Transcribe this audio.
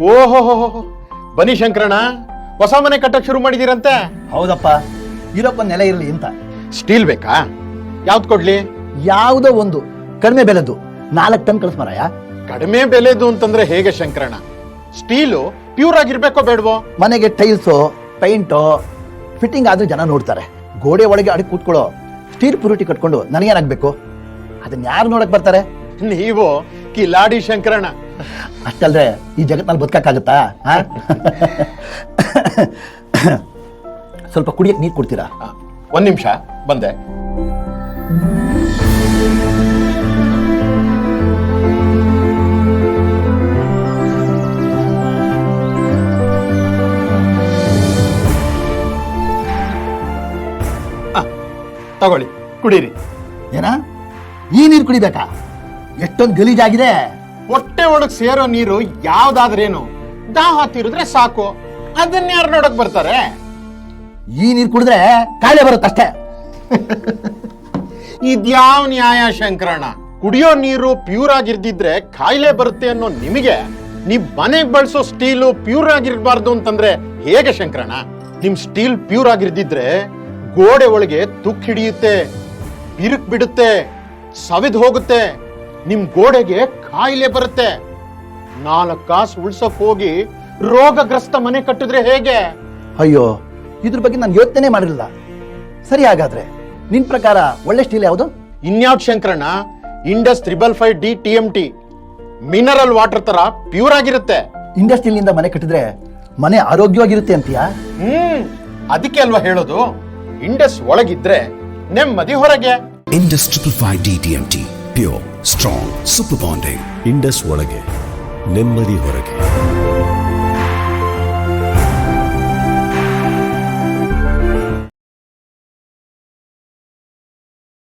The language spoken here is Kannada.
ಓಹೋ ಬನ್ನಿ ಶಂಕರಣ್ಣ ಹೊಸ ಮನೆ ಕಟ್ಟಕ್ ಶುರು ಮಾಡಿದಿರಂತೆ. ಹೌದಪ್ಪ ಇರೋಪ್ಪ ನೆಲ ಇರಲಿ ಅಂತ. ಸ್ಟೀಲ್ ಬೇಕಾ? ಯಾವ್ದು ಕೊಡ್ಲಿ? ಯಾವುದೋ ಒಂದು ಕಡಿಮೆ ಬೆಲೆದು ನಾಲ್ಕು ಟನ್ ಕಳಿಸ್ ಮಾರಾಯ. ಕಡಿಮೆ ಬೆಲೆದು ಅಂತಂದ್ರೆ ಹೇಗೆ ಶಂಕರಣ್ಣ? ಸ್ಟೀಲು ಪ್ಯೂರ್ ಆಗಿರ್ಬೇಕೋ ಬೇಡವೋ? ಮನೆಗೆ ಟೈಲ್ಸು ಪೈಂಟು ಫಿಟ್ಟಿಂಗ್ ಆದ್ರೆ ಜನ ನೋಡ್ತಾರೆ. ಗೋಡೆ ಒಳಗೆ ಅಡಿ ಕೂತ್ಕೊಳ್ಳೋ ಸ್ಟೀಲ್ ಪ್ಯೂರಿಟಿ ಕಟ್ಕೊಂಡು ನನಗೇನಾಗ್ಬೇಕು? ಅದನ್ನ ಯಾರು ನೋಡಕ್ ಬರ್ತಾರೆ? ನೀವು ಕಿಲಾಡಿ ಶಂಕರಣ್ಣ ಅಷ್ಟಲ್ದೆ ಈ ಜಗತ್ತಲ್ಲಿ ಬದುಕಕ್ಕಾಗತ್ತಾ? ಸ್ವಲ್ಪ ಕುಡಿಯಕ್ಕೆ ನೀರು ಕೊಡ್ತೀರಾ? ಒಂದ್ ನಿಮಿಷ ಬಂದೆ. ತಗೊಳ್ಳಿ ಕುಡೀರಿ. ಏನ? ಈ ನೀರು ಕುಡಿಬೇಕಾ? ಎಷ್ಟೊಂದು ಗಲೀಜಾಗಿದೆ. ಹೊಟ್ಟೆ ಒಳಗ್ ಸೇರೋ ನೀರು ಯಾವ್ದಾದ್ರೇನು ದಾಹ ತೀರಿದ್ರೆ ಸಾಕು. ಅದನ್ನ ಯಾರು ನೋಡಕ್ ಬರ್ತಾರೆ? ಈ ನೀರು ಕುಡಿದ್ರೆ ಕಾಯಿಲೆ ಬರುತ್ತಷ್ಟೇ ಇದ್ಯಾವ ನ್ಯಾಯ ಶಂಕರಣ ಕುಡಿಯೋ ನೀರು ಪ್ಯೂರ್ ಆಗಿರ್ದಿದ್ರೆ ಕಾಯಿಲೆ ಬರುತ್ತೆ ಅನ್ನೋ ನಿಮಗೆ ನೀವ್ ಮನೆಗ್ ಬಳಸೋ ಸ್ಟೀಲು ಪ್ಯೂರ್ ಆಗಿರ್ಬಾರ್ದು ಅಂತಂದ್ರೆ ಹೇಗೆ ಶಂಕರಣ ನಿಮ್ ಸ್ಟೀಲ್ ಪ್ಯೂರ್ ಆಗಿರ್ದಿದ್ರೆ ಗೋಡೆ ಒಳಗೆ ತುಕ್ ಹಿಡಿಯುತ್ತೆ ಬಿರುಕ್ ಬಿಡುತ್ತೆ ಸವಿದ್ ಹೋಗುತ್ತೆ. ನಿಮ್ ಗೋಡೆಗೆ ಕಾಯಿಲೆ ಬರುತ್ತೆ. ನಾಲ್ಕು ಕಾಸು ಉಳ್ಸಕ್ ಹೋಗಿ ರೋಗಗ್ರಸ್ತ ಮನೆ ಕಟ್ಟಿದ್ರೆ ಹೇಗೆ? ಅಯ್ಯೋ ಇದ್ರ ಬಗ್ಗೆ ನಾನು ಯೋಚನೆ ಮಾಡಿರಲಿಲ್ಲ. ಸರಿ ಹಾಗಾದ್ರೆ ನಿನ್ ಪ್ರಕಾರ ಒಳ್ಳೆ ಸ್ಟೀಲ್ ಯಾವುದು? ಇನ್ಯಾವ್ದು ಶಂಕರಣ್ಣ Indus triple five D T M T. Mineral water ತರ ಪ್ಯೂರ್ ಆಗಿರುತ್ತೆ. ಇಂಡಸ್ಟ್ರಿಯಿಂದ ಮನೆ ಕಟ್ಟಿದ್ರೆ ಮನೆ ಆರೋಗ್ಯವಾಗಿರುತ್ತೆ ಅಂತೀಯಾ? ಹ್ಮ್ ಅದಕ್ಕೆ ಅಲ್ವಾ ಹೇಳೋದು? ಇಂಡಸ್ ಒಳಗಿದ್ರೆ ನೆಮ್ಮದಿ ಹೊರಗೆ. Indus triple five D T M T pure. Strong super bonding Indus ಒಳಗೆ ನೆಮ್ಮದಿ ಹೊರಗೆ